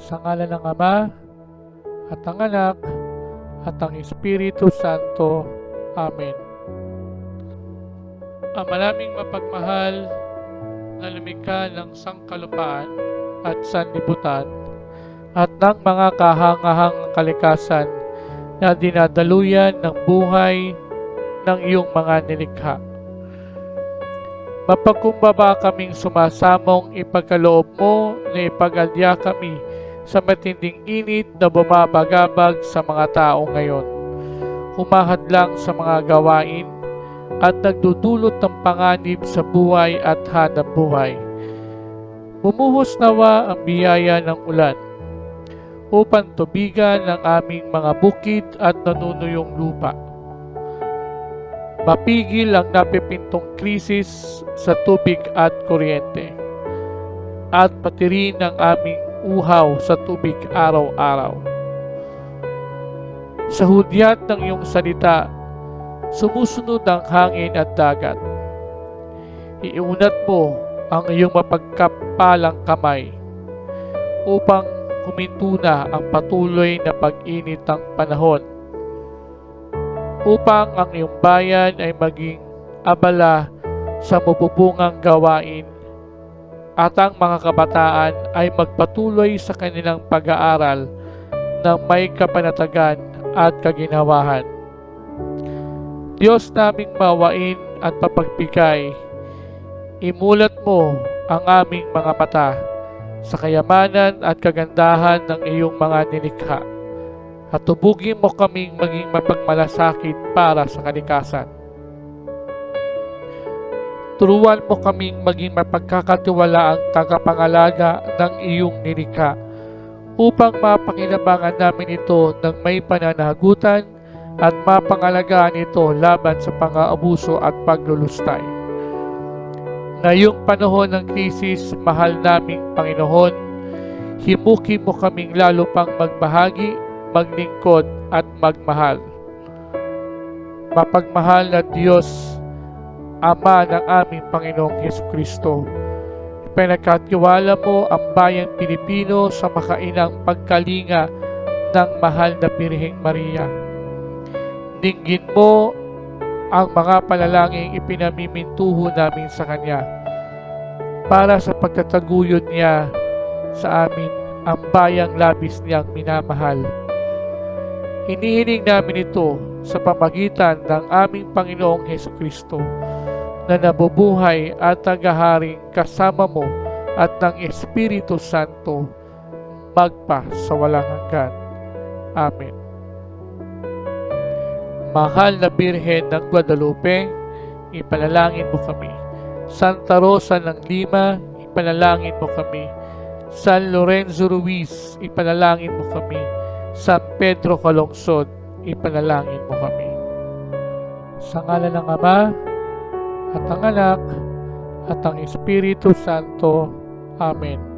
Sa ngala ng Ama, at ang Anak, at ang Espiritu Santo. Amen. Ama naming mapagmahal na lumikha ng sangkalupaan at sanlibutan at ng mga kahangahang kalikasan na dinadaluyan ng buhay ng iyong mga nilikha. Mapagkumbaba kaming sumasamong ipagkaloob mo na ipagalya kami sa matinding init na bumabagabag sa mga tao ngayon. Humahadlang sa mga gawain at nagdudulot ng panganib sa buhay at hanap buhay. Bumuhos nawa ang biyaya ng ulan upang tubigan ng aming mga bukid at nanunuyong lupa. Mapigil ang napipintong krisis sa tubig at kuryente at pati rin ang aming uhaw sa tubig araw-araw. Sa hudyat ng iyong salita, sumusunod ang hangin at dagat. Iunat mo ang iyong mapagkapalang kamay upang huminto na ang patuloy na pag-init ng panahon upang ang iyong bayan ay maging abala sa mabubungang gawain at ang mga kabataan ay magpatuloy sa kanilang pag-aaral ng may kapanatagan at kaginawahan. Diyos naming mawain at papagbigay, imulat mo ang aming mga mata sa kayamanan at kagandahan ng iyong mga nilikha at tubugin mo kaming maging mapagmalasakit para sa kalikasan. Turuan mo kaming maging mapagkakatiwala ang tagapangalaga ng iyong nilikha upang mapakinabangan namin ito ng may pananagutan at mapangalagaan ito laban sa pang-aabuso at paglulustay. Ngayong panahon ng krisis, mahal naming Panginoon, himuki mo kaming lalo pang magbahagi, maglingkod at magmahal. Mapagmahal na Diyos, Ama ng aming Panginoong Heso Kristo, Pinagkatiwala mo ang bayang Pilipino sa makainang pagkalinga ng mahal na Birheng Maria. Dinggin mo ang mga panalangin ipinamimintuho namin sa Kanya para sa pagtataguyod niya sa amin ang bayang labis niyang minamahal. Hinihiling namin ito sa pamagitan ng aming Panginoong Heso Kristo na nabubuhay at tagaharing kasama mo at ng Espiritu Santo magpa sa walang hanggan. Amen. Mahal na Birhen ng Guadalupe, ipanalangin mo kami. Santa Rosa ng Lima, ipanalangin mo kami. San Lorenzo Ruiz, ipanalangin mo kami. San Pedro Calungsod, ipanalangin mo kami. Sa ngalan ng Ama, at ang Anak, at ang Espiritu Santo. Amen.